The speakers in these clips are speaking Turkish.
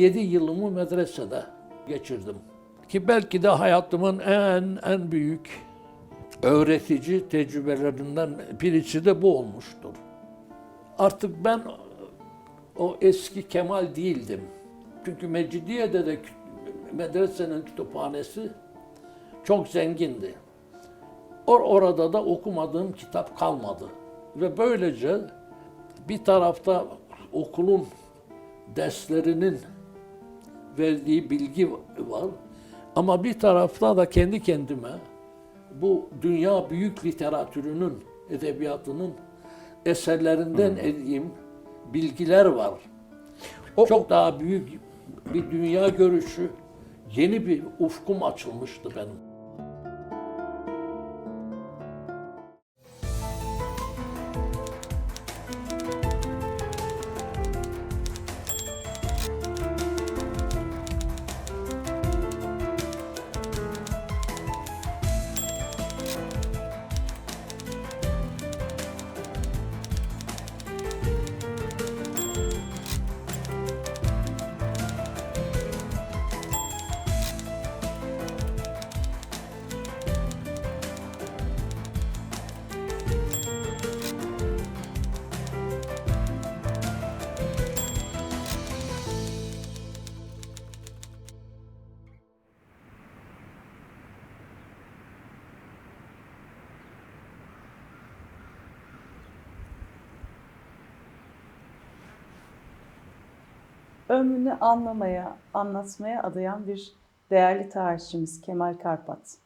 7 yılımı medresede geçirdim. Ki belki de hayatımın en en büyük öğretici tecrübelerinden birisi de bu olmuştur. Artık ben o eski Kemal değildim. Çünkü Mecidiye'de de medresenin kütüphanesi çok zengindi. Or orada da okumadığım kitap kalmadı. Ve böylece bir tarafta okulun derslerinin verdiği bilgi var. Ama bir tarafta da kendi kendime bu dünya büyük literatürünün, edebiyatının eserlerinden eddiğim bilgiler var. O- Çok daha büyük bir dünya görüşü, yeni bir ufkum açılmıştı benim. Ömrünü anlamaya, anlatmaya adayan bir değerli tarihçimiz Kemal Karpat.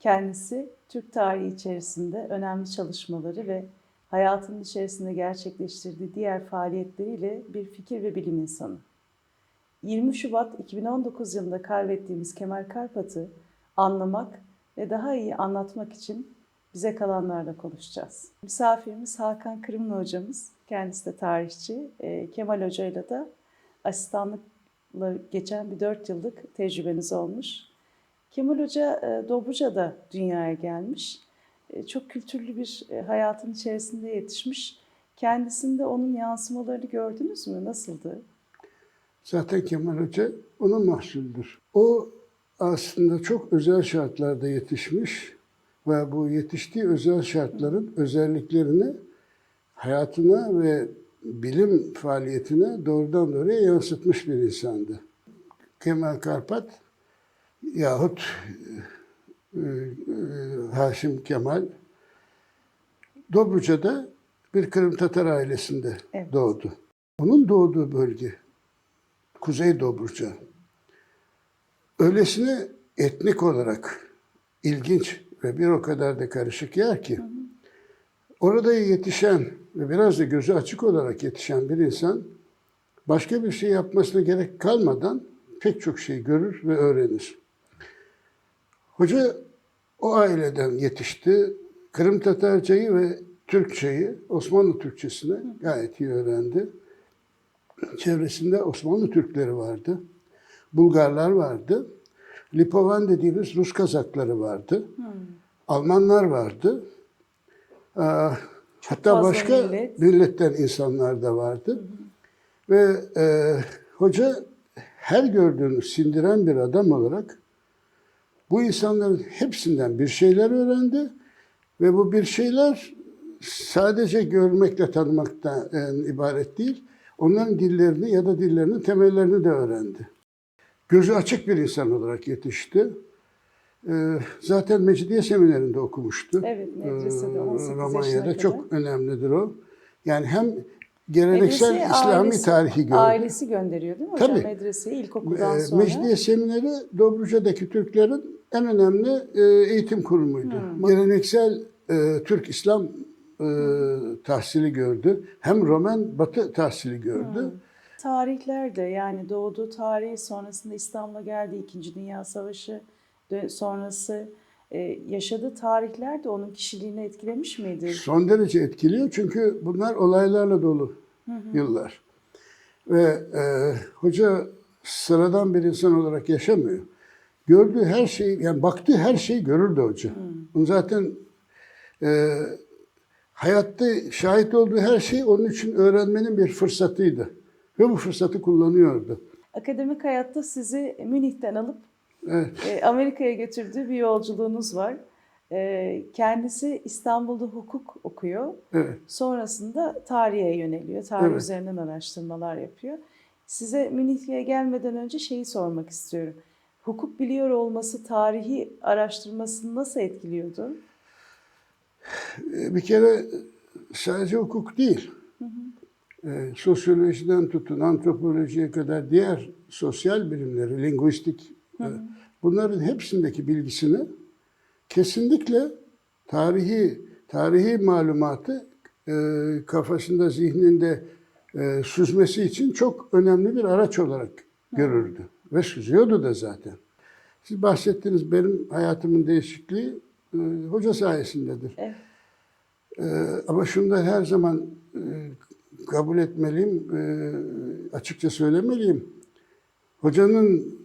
Kendisi Türk tarihi içerisinde önemli çalışmaları ve hayatının içerisinde gerçekleştirdiği diğer faaliyetleriyle bir fikir ve bilim insanı. 20 Şubat 2019 yılında kaybettiğimiz Kemal Karpat'ı anlamak ve daha iyi anlatmak için bize kalanlarla konuşacağız. Misafirimiz Hakan Kırımlı hocamız. Kendisi de tarihçi. Ee, Kemal hocayla da asistanlıkla geçen bir 4 yıllık tecrübeniz olmuş. Kemal Hoca e, Dobruca'da dünyaya gelmiş. E, Çok kültürlü bir e, hayatın içerisinde yetişmiş. Kendisinde onun yansımalarını gördünüz mü? Nasıldı? Zaten Kemal Hoca onun mahsuldür. O aslında çok özel şartlarda yetişmiş ve bu yetiştiği özel şartların özelliklerini hayatına ve bilim faaliyetine doğrudan doğruya yansıtmış bir insandı. Kemal Karpat yahut e, e, Haşim Kemal Dobruca'da bir Kırım Tatar ailesinde Evet. doğdu. Onun doğduğu bölge Kuzey Dobruca. Öylesine etnik olarak ilginç ve bir o kadar da karışık yer ki orada yetişen ve biraz da gözü açık olarak yetişen bir insan başka bir şey yapmasına gerek kalmadan pek çok şey görür ve öğrenir. Hoca o aileden yetişti. Kırım Tatarcayı ve Türkçeyi, Osmanlı Türkçesini gayet iyi öğrendi. Çevresinde Osmanlı Türkleri vardı. Bulgarlar vardı. Lipovan dediğimiz Rus Kazakları vardı. Almanlar vardı. Aa, hatta fazla başka millet. milletten insanlar da vardı. Ve e, hoca her gördüğünü sindiren bir adam olarak bu insanların hepsinden bir şeyler öğrendi ve bu bir şeyler sadece görmekle tanımaktan ibaret değil, onların dillerini ya da dillerinin temellerini de öğrendi. Gözü açık bir insan olarak yetişti. E, zaten Mecidiye Seminerinde okumuştu. Evet, medresede E, 18 yaşına Romanya'da çok önemlidir o. Yani hem geleneksel Medreseye İslami ailesi- tarihi gördü. Ailesi gönderiyor değil mi hocam? Tabii. Medreseye ilkokuldan Ee, sonra. Mecidiye Semineri Dobruca'daki Türklerin en önemli e, eğitim kurumuydu. Geleneksel e, Türk İslam e, tahsili gördü. Hem Roman Batı tahsili gördü. Tarihler de yani doğduğu tarihi sonrasında İstanbul'a geldi İkinci Dünya Savaşı sonrası e, yaşadığı tarihler de onun kişiliğini etkilemiş miydi? Son derece etkiliyor çünkü bunlar olaylarla dolu yıllar. Ve e, hoca sıradan bir insan olarak yaşamıyor. Gördüğü her şeyi, yani baktığı her şeyi görürdü hoca. Bunu zaten e, hayatta şahit olduğu her şey onun için öğrenmenin bir fırsatıydı. Ve bu fırsatı kullanıyordu. Akademik hayatta sizi Münih'ten alıp Evet. e, Amerika'ya götürdüğü bir yolculuğunuz var. E, kendisi İstanbul'da hukuk okuyor. Evet. Sonrasında tarihe yöneliyor. Tarih Evet. üzerinden araştırmalar yapıyor. Size Münih'e gelmeden önce şeyi sormak istiyorum. Hukuk biliyor olması tarihi araştırmasını nasıl etkiliyordu? E, Bir kere sadece hukuk değil. E, sosyolojiden tutun antropolojiye kadar diğer sosyal bilimleri, linguistik e, bunların hepsindeki bilgisini kesinlikle tarihi tarihi malumatı e, kafasında, zihninde e, süzmesi için çok önemli bir araç olarak görürdü. Ve süzüyordu da zaten. Siz bahsettiniz benim hayatımın değişikliği e, hoca sayesindedir. Evet. Ee, ama şunu da her zaman e, kabul etmeliyim, e, açıkça söylemeliyim. Hocanın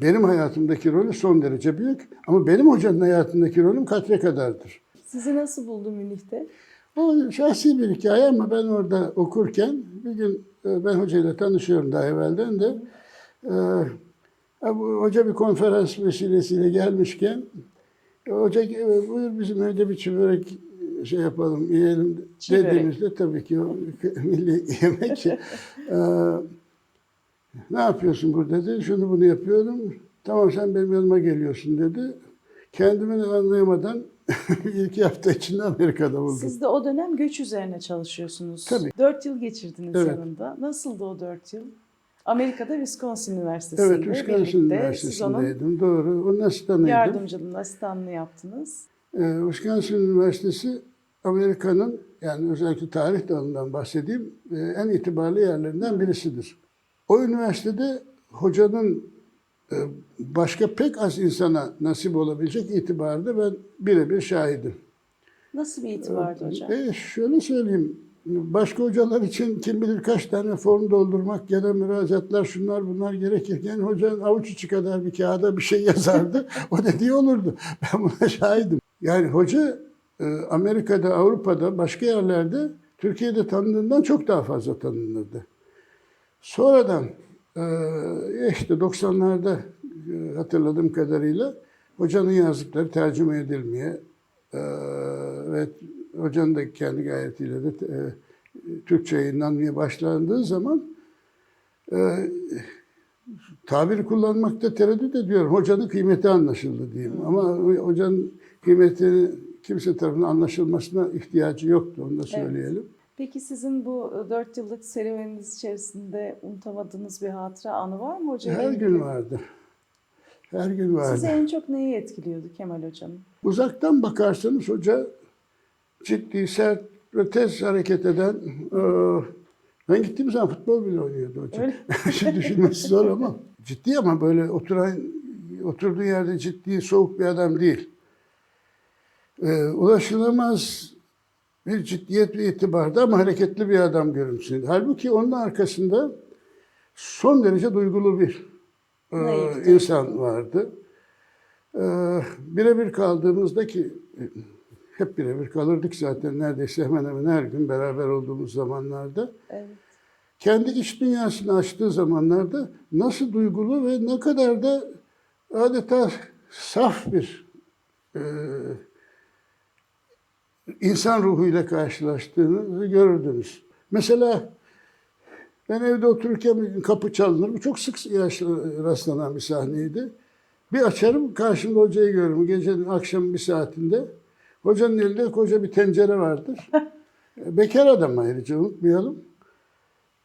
benim hayatımdaki rolü son derece büyük ama benim hocanın hayatındaki rolüm katre kadardır. Sizi nasıl buldu Münih'te? O şahsi bir hikaye ama ben orada okurken bir gün e, ben hocayla tanışıyorum daha evvelden de. E, e, bu hoca bir konferans vesilesiyle gelmişken e, hoca buyur bizim evde bir çörek şey yapalım, yiyelim dediğimizde tabii ki o milli yemek. Ne yapıyorsun burada dedi. Şunu bunu yapıyorum. Tamam sen benim yanıma geliyorsun dedi. Kendimi anlayamadan iki hafta içinde Amerika'da buldum. Siz de o dönem göç üzerine çalışıyorsunuz. Tabii. Dört yıl geçirdiniz Evet. yanında. Nasıldı o dört yıl? Amerika'da Wisconsin Üniversitesi'nde Evet, Wisconsin birlikte siz onun Üniversitesi'ndeydim. Doğru. Onun asistanıydım. yardımcılığını, asistanlığı yaptınız. Ee, Wisconsin Üniversitesi Amerika'nın yani özellikle tarih dalından bahsedeyim e, en itibarlı yerlerinden birisidir. O üniversitede hocanın e, başka pek az insana nasip olabilecek itibarda ben birebir şahidim. Nasıl bir itibardı hocam? E, şöyle söyleyeyim. Başka hocalar için kim bilir kaç tane form doldurmak da müracaatlar şunlar bunlar gerekirken hocanın avuç içi kadar bir kağıda bir şey yazardı. o dediği olurdu. Ben buna şahidim. Yani hoca e, Amerika'da, Avrupa'da, başka yerlerde Türkiye'de tanındığından çok daha fazla tanınırdı. Sonradan e, işte 90'larda e, hatırladığım kadarıyla hocanın yazdıkları tercüme edilmeye e, ve hocanın da kendi gayretiyle de Türkçe yayınlanmaya başlandığı zaman tabiri kullanmakta tereddüt ediyorum. Hocanın kıymeti anlaşıldı diyeyim. Ama hocanın kıymeti kimse tarafından anlaşılmasına ihtiyacı yoktu. Onu da söyleyelim. Peki sizin bu e, dört yıllık serüveniniz içerisinde unutamadığınız bir hatıra anı var mı hocam? Her gün vardı. Her gün vardı. Sizi en çok neyi etkiliyordu Kemal hocam? Uzaktan bakarsanız hoca ciddi, sert ve tez hareket eden e, ben gittiğim zaman futbol bile oynuyordu hoca. Öyle. Şimdi düşünmesi zor ama ciddi ama böyle oturan oturduğu yerde ciddi, soğuk bir adam değil. E, ulaşılamaz bir ciddiyet ve itibarda ama hareketli bir adam görünsün. Halbuki onun arkasında son derece duygulu bir e, insan vardı. E, birebir kaldığımızda ki e, hep birebir kalırdık zaten neredeyse hemen hemen her gün beraber olduğumuz zamanlarda. Evet. Kendi iç dünyasını açtığı zamanlarda nasıl duygulu ve ne kadar da adeta saf bir e, insan ruhuyla karşılaştığını görürdünüz. Mesela ben evde otururken kapı çalınır. Bu çok sık rastlanan bir sahneydi. Bir açarım karşımda hocayı görürüm. Gecenin akşam bir saatinde. Hocanın elinde koca bir tencere vardır. Bekar adam ayrıca unutmayalım.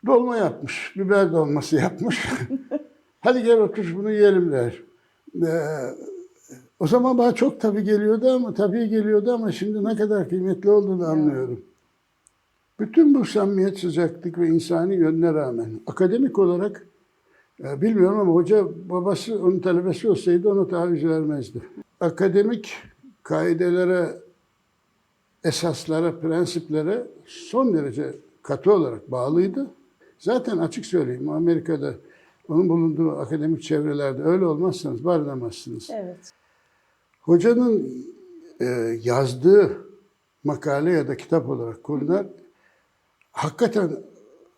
Dolma yapmış. Biber dolması yapmış. Hadi gel otur bunu yiyelim der. Ee, o zaman bana çok tabii geliyordu ama tabii geliyordu ama şimdi ne kadar kıymetli olduğunu anlıyorum. Bütün bu samimiyet, sıcaklık ve insani yönüne rağmen akademik olarak e, bilmiyorum ama hoca babası onun talebesi olsaydı ona taviz vermezdi. Akademik kaidelere, esaslara, prensiplere son derece katı olarak bağlıydı. Zaten açık söyleyeyim Amerika'da onun bulunduğu akademik çevrelerde öyle olmazsanız barınamazsınız. Evet. Hocanın e, yazdığı makale ya da kitap olarak konular hakikaten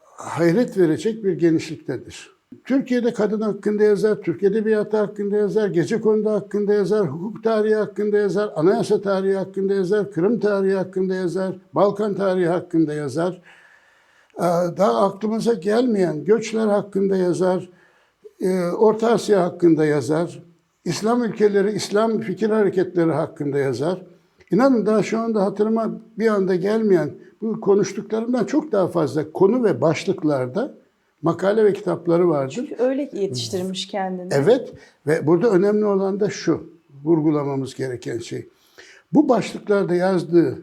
hayret verecek bir genişliktedir. Türkiye'de kadın hakkında yazar, Türk edebiyatı hakkında yazar, gece konuda hakkında yazar, hukuk tarihi hakkında yazar, anayasa tarihi hakkında yazar, Kırım tarihi hakkında yazar, Balkan tarihi hakkında yazar. Ee, Daha aklımıza gelmeyen göçler hakkında yazar, e, Orta Asya hakkında yazar, İslam ülkeleri, İslam fikir hareketleri hakkında yazar. İnanın daha şu anda hatırıma bir anda gelmeyen bu konuştuklarımdan çok daha fazla konu ve başlıklarda makale ve kitapları vardır. Çünkü öyle yetiştirmiş kendini. Evet ve burada önemli olan da şu, vurgulamamız gereken şey. Bu başlıklarda yazdığı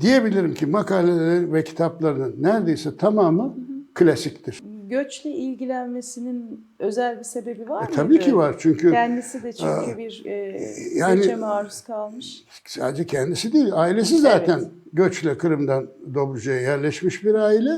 diyebilirim ki makaleleri ve kitaplarının neredeyse tamamı klasiktir. Göçle ilgilenmesinin özel bir sebebi var E, mı? tabii ki var çünkü Kendisi de çünkü bir e, yani- göçe maruz kalmış. sadece kendisi değil, ailesi zaten göçle Kırım'dan Dobruca'ya yerleşmiş bir aile.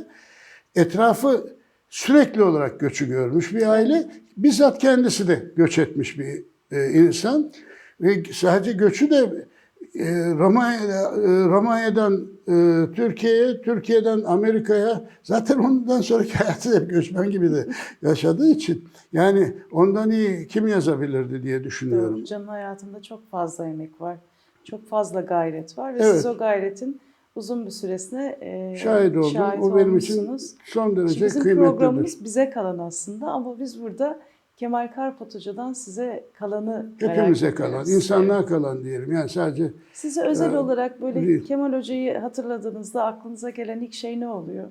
Etrafı sürekli olarak göçü görmüş bir aile. Bizzat kendisi de göç etmiş bir e, insan. Ve sadece göçü de e, Romanya- e, Romanya'dan e, Türkiye'ye, Türkiye'den Amerika'ya zaten ondan sonraki hayatı hep göçmen gibi de yaşadığı için yani ondan iyi kim yazabilirdi diye düşünüyorum. Doğru. Can'ın hayatında çok fazla emek var. Çok fazla gayret var ve Evet. siz o gayretin uzun bir süresine e, Şahit oldum. şahit o benim için son derece Şimdi bizim kıymetlidir. programımız bize kalan aslında ama biz burada Kemal Karpat Hoca'dan size kalanı Hepimize kalan, insanlığa kalan diyelim. Yani sadece Size özel Ee, olarak böyle değil. Kemal Hoca'yı hatırladığınızda aklınıza gelen ilk şey ne oluyor?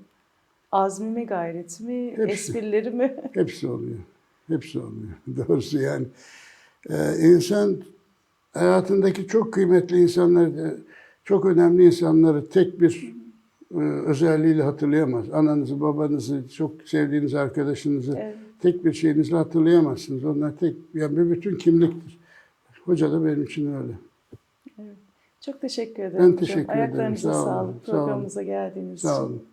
Azmi mi, gayreti mi, Hepsi. esprileri mi? hepsi oluyor. Hepsi oluyor. Doğrusu yani. Ee, insan hayatındaki çok kıymetli insanları, çok önemli insanları tek bir e, özelliğiyle hatırlayamaz. Ananızı, babanızı, çok sevdiğiniz arkadaşınızı Evet. tek bir şeyinizle hatırlayamazsınız. Onlar tek, yani bir bütün kimliktir. Hoca da benim için öyle. Çok teşekkür ederim. Ben hocam. teşekkür ederim. Ayaklarınıza Sağ olun, sağlık. sağ olun. Programımıza geldiğiniz Sağ için. olun.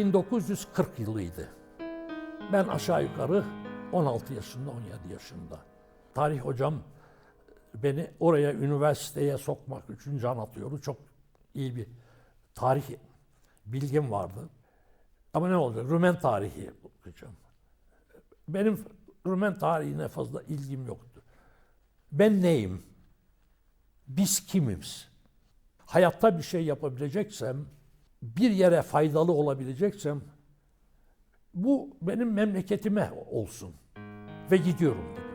1940 yılıydı. Ben aşağı yukarı 16 yaşında, 17 yaşında. Tarih hocam beni oraya üniversiteye sokmak için can atıyordu. Çok iyi bir tarih bilgim vardı. Ama ne olacak? Rumen tarihi okuyacağım. Benim Rumen tarihine fazla ilgim yoktu. Ben neyim? Biz kimiz? Hayatta bir şey yapabileceksem, bir yere faydalı olabileceksem, bu benim memleketime olsun. Ve gidiyorum dedim.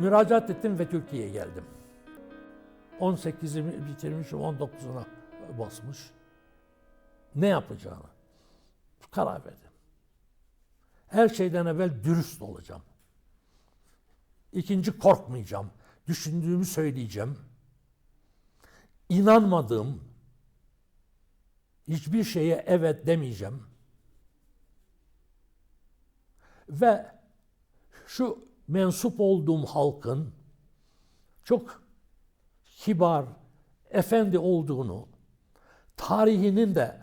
Müracaat ettim ve Türkiye'ye geldim. 18'imi bitirmişim, 19'una basmış. Ne yapacağını karar verdim. Her şeyden evvel dürüst olacağım. İkinci korkmayacağım. Düşündüğümü söyleyeceğim. İnanmadığım hiçbir şeye evet demeyeceğim. Ve şu mensup olduğum halkın çok kibar, efendi olduğunu, tarihinin de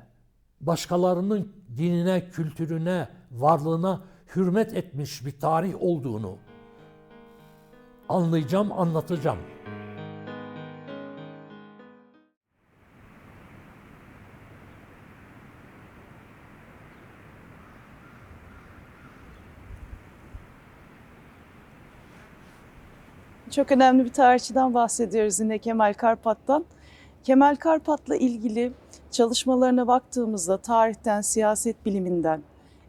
başkalarının dinine, kültürüne, varlığına hürmet etmiş bir tarih olduğunu anlayacağım, anlatacağım. Çok önemli bir tarihçiden bahsediyoruz yine Kemal Karpat'tan. Kemal Karpat'la ilgili çalışmalarına baktığımızda tarihten, siyaset biliminden,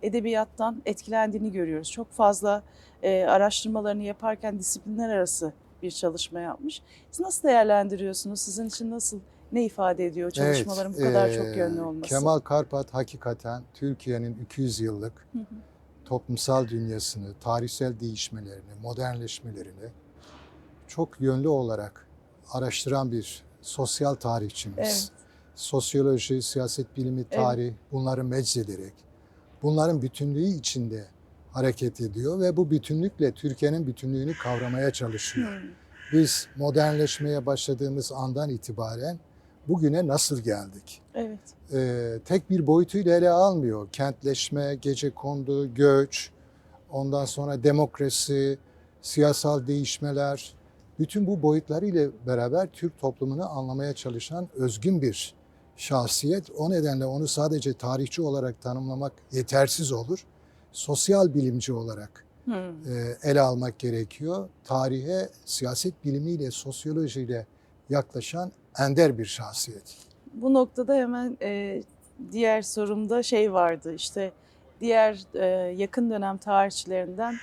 edebiyattan etkilendiğini görüyoruz. Çok fazla e, araştırmalarını yaparken disiplinler arası bir çalışma yapmış. Siz nasıl değerlendiriyorsunuz? Sizin için nasıl ne ifade ediyor çalışmaların bu kadar Evet, çok yönlü olması? Kemal Karpat hakikaten Türkiye'nin 200 yıllık Hı hı. toplumsal dünyasını, tarihsel değişmelerini, modernleşmelerini çok yönlü olarak araştıran bir sosyal tarihçimiz. Evet. Sosyoloji, siyaset bilimi, tarih bunları meczederek bunların bütünlüğü içinde hareket ediyor ve bu bütünlükle Türkiye'nin bütünlüğünü kavramaya çalışıyor. Hmm, Biz modernleşmeye başladığımız andan itibaren bugüne nasıl geldik? Evet. Ee, tek bir boyutuyla ele almıyor. Kentleşme, gece kondu, göç, ondan sonra demokrasi, siyasal değişmeler, bütün bu boyutlarıyla beraber Türk toplumunu anlamaya çalışan özgün bir şahsiyet. O nedenle onu sadece tarihçi olarak tanımlamak yetersiz olur. Sosyal bilimci olarak Hmm. e, ele almak gerekiyor. Tarihe siyaset bilimiyle, sosyolojiyle yaklaşan ender bir şahsiyet. Bu noktada hemen e, diğer sorumda şey vardı işte diğer e, yakın dönem tarihçilerinden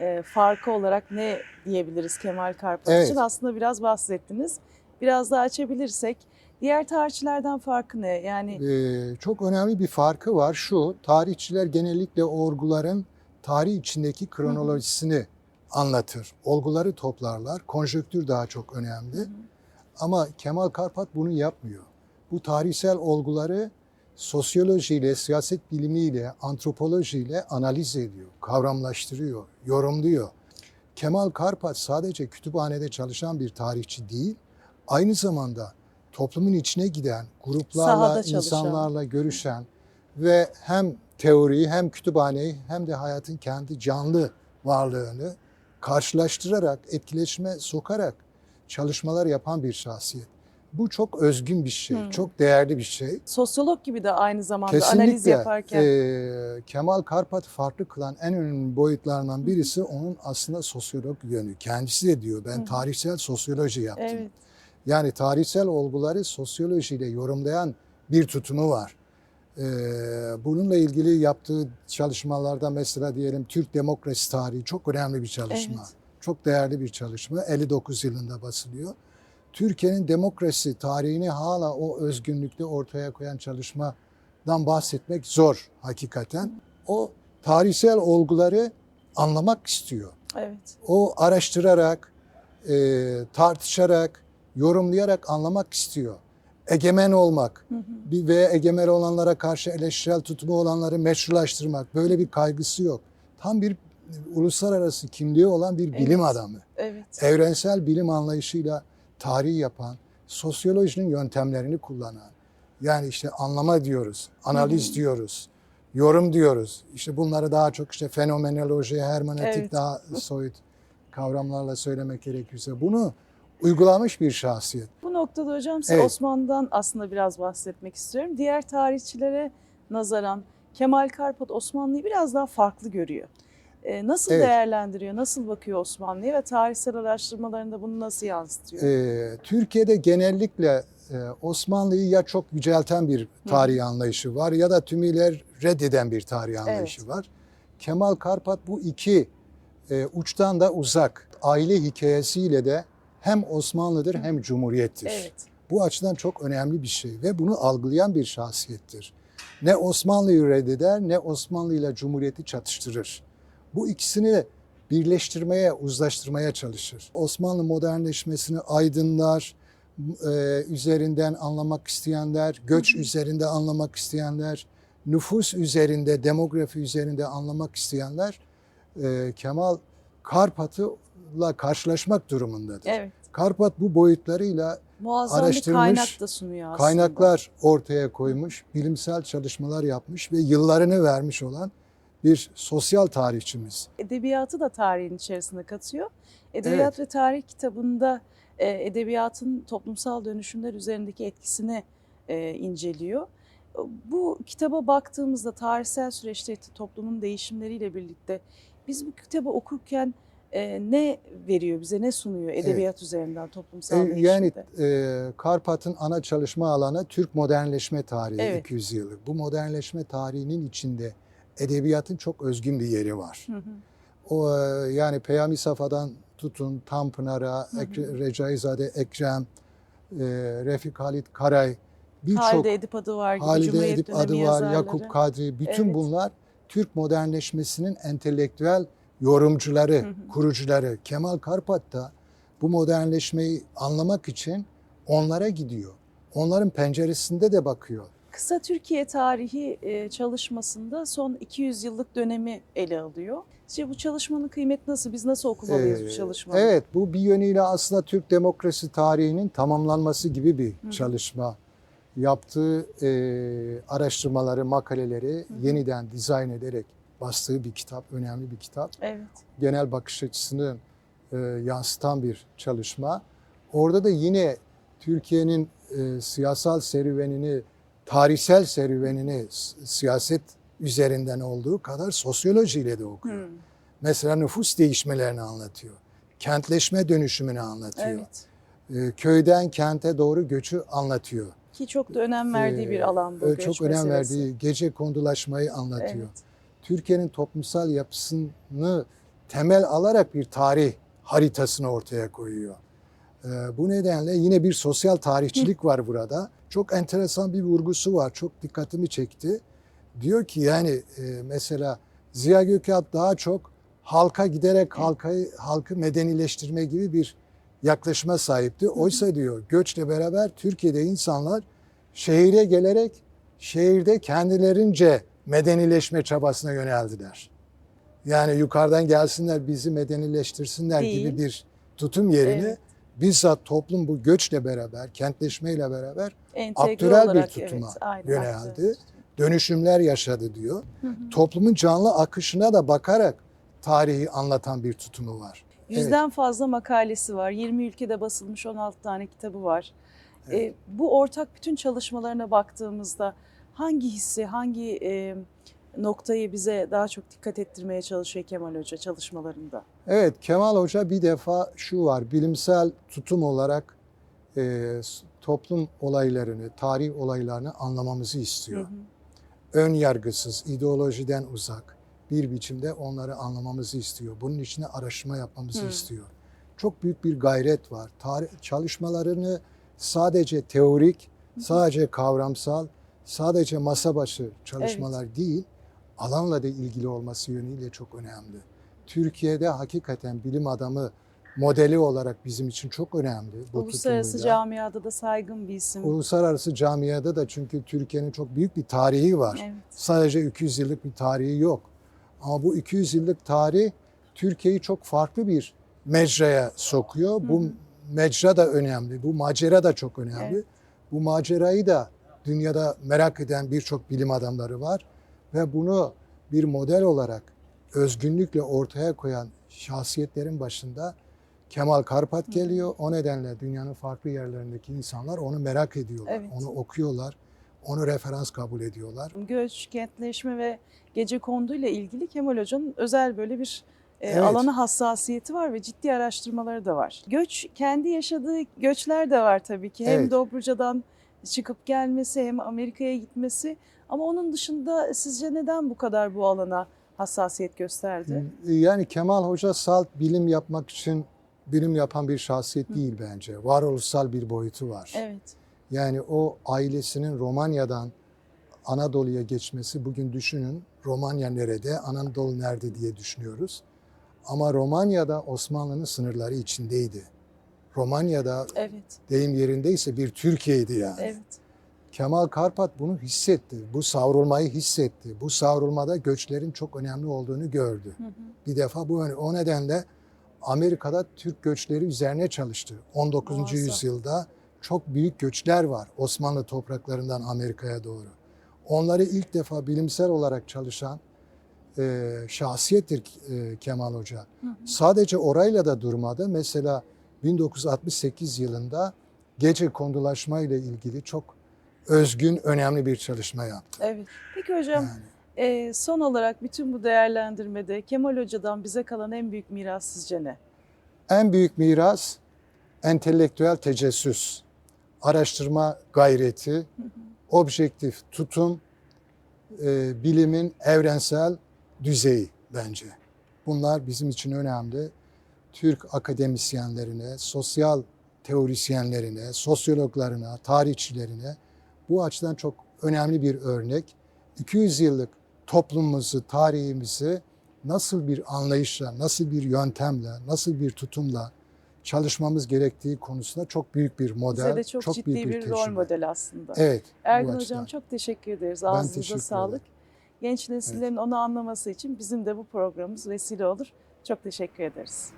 e, farkı olarak ne diyebiliriz Kemal Karpat Evet. için? Aslında biraz bahsettiniz. Biraz daha açabilirsek diğer tarihçilerden farkı ne? Yani Ee, çok önemli bir farkı var şu, tarihçiler genellikle olguların tarih içindeki kronolojisini anlatır. Olguları toplarlar, konjöktür daha çok önemli. Ama Kemal Karpat bunu yapmıyor. Bu tarihsel olguları sosyolojiyle, siyaset bilimiyle, antropolojiyle analiz ediyor, kavramlaştırıyor, yorumluyor. Kemal Karpat sadece kütüphanede çalışan bir tarihçi değil, aynı zamanda toplumun içine giden, gruplarla, insanlarla görüşen ve hem teoriyi hem kütüphaneyi hem de hayatın kendi canlı varlığını karşılaştırarak, etkileşime sokarak çalışmalar yapan bir şahsiyet. Bu çok özgün bir şey, Hmm. çok değerli bir şey. sosyolog gibi de aynı zamanda analiz Kesinlikle yaparken e, Kemal Karpat'ı farklı kılan en önemli boyutlarından birisi onun aslında sosyolog yönü. Kendisi de diyor ben Hı. tarihsel sosyoloji yaptım. evet Yani tarihsel olguları sosyolojiyle yorumlayan bir tutumu var. Ee, bununla ilgili yaptığı çalışmalarda mesela diyelim Türk demokrasi tarihi çok önemli bir çalışma. Evet. Çok değerli bir çalışma. 59 yılında basılıyor. Türkiye'nin demokrasi tarihini hala o özgünlükte ortaya koyan çalışmadan bahsetmek zor hakikaten. O tarihsel olguları anlamak istiyor evet o araştırarak, e, tartışarak, yorumlayarak anlamak istiyor. Egemen olmak Hı hı. ve egemen olanlara karşı eleştirel tutumu olanları meşrulaştırmak böyle bir kaygısı yok. Tam bir uluslararası kimliği olan bir bilim Evet. adamı. evet Evrensel bilim anlayışıyla tarih yapan, sosyolojinin yöntemlerini kullanan. Yani işte anlama diyoruz, analiz Hı hı. diyoruz, yorum diyoruz. İşte bunları daha çok işte fenomenoloji, hermeneutik Evet. daha soyut kavramlarla söylemek gerekirse bunu uygulamış bir şahsiyet. Bu noktada hocam size Evet. Osmanlı'dan aslında biraz bahsetmek istiyorum. Diğer tarihçilere nazaran Kemal Karpat Osmanlı'yı biraz daha farklı görüyor. Ee, nasıl Evet. değerlendiriyor, nasıl bakıyor Osmanlı'ya ve tarihsel araştırmalarında bunu nasıl yansıtıyor? Ee, Türkiye'de genellikle e, Osmanlı'yı ya çok yücelten bir tarih anlayışı var ya da tümüyle reddeden bir tarih anlayışı var. Kemal Karpat bu iki e, uçtan da uzak. Aile hikayesiyle de hem Osmanlı'dır hem Cumhuriyettir. Evet. Bu açıdan çok önemli bir şey ve bunu algılayan bir şahsiyettir. Ne Osmanlı'yı reddeder ne Osmanlı ile Cumhuriyeti çatıştırır. Bu ikisini birleştirmeye, uzlaştırmaya çalışır. Osmanlı modernleşmesini aydınlar, e, üzerinden anlamak isteyenler, göç üzerinde anlamak isteyenler, nüfus üzerinde, demografi üzerinde anlamak isteyenler e, Kemal Karpat'la karşılaşmak durumundadır. Evet. Karpat bu boyutlarıyla Muazzam Araştırmış, kaynak da sunuyor aslında. kaynaklar ortaya koymuş, bilimsel çalışmalar yapmış ve yıllarını vermiş olan bir sosyal tarihçimiz. Edebiyatı da tarihin içerisine katıyor. Edebiyat ve tarih kitabında e, edebiyatın toplumsal dönüşümler üzerindeki etkisini e, inceliyor. Bu kitaba baktığımızda tarihsel süreçte toplumun değişimleriyle birlikte biz bu kitabı okurken e, ne veriyor bize, ne sunuyor edebiyat üzerinden toplumsal E, değişimde? yani e, Karpat'ın ana çalışma alanı Türk modernleşme tarihi Evet. 200 yıllık. Bu modernleşme tarihinin içinde edebiyatın çok özgün bir yeri var. O e, yani Peyami Safa'dan tutun Tanpınar'a, Ekre- Recaizade Ekrem, e, Refik Halit Karay birçok Halide Edip adı var Halide Edip adı var, yazarları. Yakup Kadri bütün Evet. bunlar Türk modernleşmesinin entelektüel yorumcuları, kurucuları. Kemal Karpat da bu modernleşmeyi anlamak için onlara gidiyor. Onların penceresinde de bakıyor. Kısa Türkiye tarihi e, çalışmasında son 200 yıllık dönemi ele alıyor. Sizce bu çalışmanın kıymeti nasıl? Biz nasıl okumalıyız bu Ee, çalışmayı? Evet, bu bir yönüyle aslında Türk demokrasi tarihinin tamamlanması gibi bir çalışma. Yaptığı e, araştırmaları, makaleleri yeniden dizayn ederek bastığı bir kitap, önemli bir kitap. Evet. Genel bakış açısını e, yansıtan bir çalışma. Orada da yine Türkiye'nin e, siyasal serüvenini, tarihsel serüvenini siyaset üzerinden olduğu kadar sosyolojiyle de okuyor. Hmm, Mesela nüfus değişmelerini anlatıyor. Kentleşme dönüşümünü anlatıyor. Evet. Ee, köyden kente doğru göçü anlatıyor. Ki çok da önem verdiği bir Ee, alan bu e, göç Çok önem meselesi. verdiği gece kondulaşmayı anlatıyor. Evet. Türkiye'nin toplumsal yapısını temel alarak bir tarih haritasını ortaya koyuyor. Ee, bu nedenle yine bir sosyal tarihçilik var burada. Çok enteresan bir vurgusu var. Çok dikkatimi çekti. Diyor ki yani e, mesela Ziya Gökalp daha çok halka giderek halkayı halkı medenileştirme gibi bir yaklaşıma sahipti. Oysa diyor göçle beraber Türkiye'de insanlar şehire gelerek şehirde kendilerince medenileşme çabasına yöneldiler. Yani yukarıdan gelsinler bizi medenileştirsinler Değil. gibi bir tutum yerine Evet. Bizzat toplum bu göçle beraber, kentleşmeyle beraber Entegre aktörel bir olarak, tutuma evet, aynen, yöneldi. dönüşümler yaşadı diyor. Toplumun canlı akışına da bakarak tarihi anlatan bir tutumu var. Yüzden fazla makalesi var. 20 ülkede basılmış 16 tane kitabı var. Ee, bu ortak bütün çalışmalarına baktığımızda hangi hissi, hangi e, noktayı bize daha çok dikkat ettirmeye çalışıyor Kemal Hoca çalışmalarında? Evet Kemal Hoca bir defa şu var bilimsel tutum olarak e, toplum olaylarını, tarih olaylarını anlamamızı istiyor. Ön yargısız, ideolojiden uzak bir biçimde onları anlamamızı istiyor. Bunun için de araştırma yapmamızı Hı. istiyor. Çok büyük bir gayret var. Tarih çalışmalarını sadece teorik, sadece kavramsal, sadece masa başı çalışmalar değil, alanla da ilgili olması yönüyle çok önemli. Türkiye'de hakikaten bilim adamı modeli olarak bizim için çok önemli. Bu Uluslararası tutumuyla. camiada da saygın bir isim. Uluslararası camiada da çünkü Türkiye'nin çok büyük bir tarihi var. Evet. Sadece 200 yıllık bir tarihi yok. Ama bu 200 yıllık tarih Türkiye'yi çok farklı bir mecraya sokuyor. Bu mecra da önemli. Bu macera da çok önemli. Evet. Bu macerayı da dünyada merak eden birçok bilim adamları var. Ve bunu bir model olarak özgünlükle ortaya koyan şahsiyetlerin başında Kemal Karpat geliyor. O nedenle dünyanın farklı yerlerindeki insanlar onu merak ediyorlar. Evet. Onu okuyorlar. Onu referans kabul ediyorlar. Göç, kentleşme ve gece kondu ile ilgili Kemal Hoca'nın özel böyle bir e, Evet. alana hassasiyeti var ve ciddi araştırmaları da var. Göç, kendi yaşadığı göçler de var tabii ki. Hem Evet. Dobruca'dan çıkıp gelmesi hem Amerika'ya gitmesi. Ama onun dışında sizce neden bu kadar bu alana hassasiyet gösterdi? Yani Kemal Hoca salt bilim yapmak için bilim yapan bir şahsiyet değil bence. Varoluşsal bir boyutu var. Evet. Yani o ailesinin Romanya'dan Anadolu'ya geçmesi bugün düşünün Romanya nerede, Anadolu nerede diye düşünüyoruz. Ama Romanya'da Osmanlı'nın sınırları içindeydi. Romanya'da Evet. deyim yerindeyse bir Türkiye'ydi yani. Evet. Kemal Karpat bunu hissetti. Bu savrulmayı hissetti. Bu savrulmada göçlerin çok önemli olduğunu gördü. Hı hı. Bir defa bu o nedenle Amerika'da Türk göçleri üzerine çalıştı. 19. Muazzam. yüzyılda çok büyük göçler var Osmanlı topraklarından Amerika'ya doğru. Onları ilk defa bilimsel olarak çalışan e, şahsiyettir e, Kemal Hoca. Hı hı. Sadece orayla da durmadı. Mesela 1968 yılında gece kondulaşma ile ilgili çok özgün, önemli bir çalışma yaptı. Evet. Peki hocam Yani e, son olarak bütün bu değerlendirmede Kemal Hoca'dan bize kalan en büyük miras sizce ne? en büyük miras entelektüel tecessüs, araştırma gayreti, objektif tutum, e, bilimin evrensel düzeyi bence. Bunlar bizim için önemli. Türk akademisyenlerine, sosyal teorisyenlerine, sosyologlarına, tarihçilerine bu açıdan çok önemli bir örnek. 200 yıllık toplumumuzu, tarihimizi nasıl bir anlayışla, nasıl bir yöntemle, nasıl bir tutumla çalışmamız gerektiği konusunda çok büyük bir model, Bize de çok, ciddi büyük bir, rol tecrübe. model aslında. Evet. Ergun açıdan. Hocam çok teşekkür ederiz. Ağzınıza teşekkür sağlık. ederim. Genç nesillerin onu anlaması için bizim de bu programımız vesile olur. Çok teşekkür ederiz.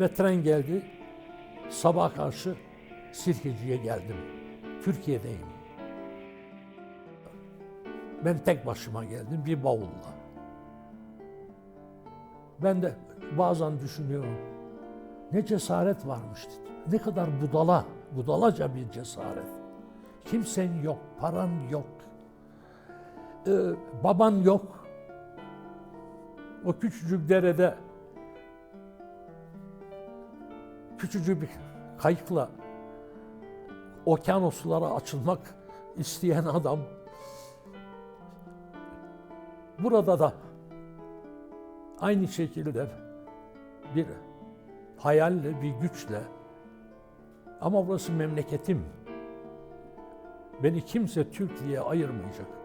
Ve tren geldi. Sabah karşı Sirkeci'ye geldim. Türkiye'deyim. Ben tek başıma geldim bir bavulla. Ben de bazen düşünüyorum. Ne cesaret varmış. Ne kadar budala, budalaca bir cesaret. Kimsen yok, paran yok. Ee, baban yok. O küçücük derede küçücük bir kayıkla okyanuslara açılmak isteyen adam burada da aynı şekilde bir hayalle, bir güçle ama burası memleketim. Beni kimse Türk diye ayırmayacak.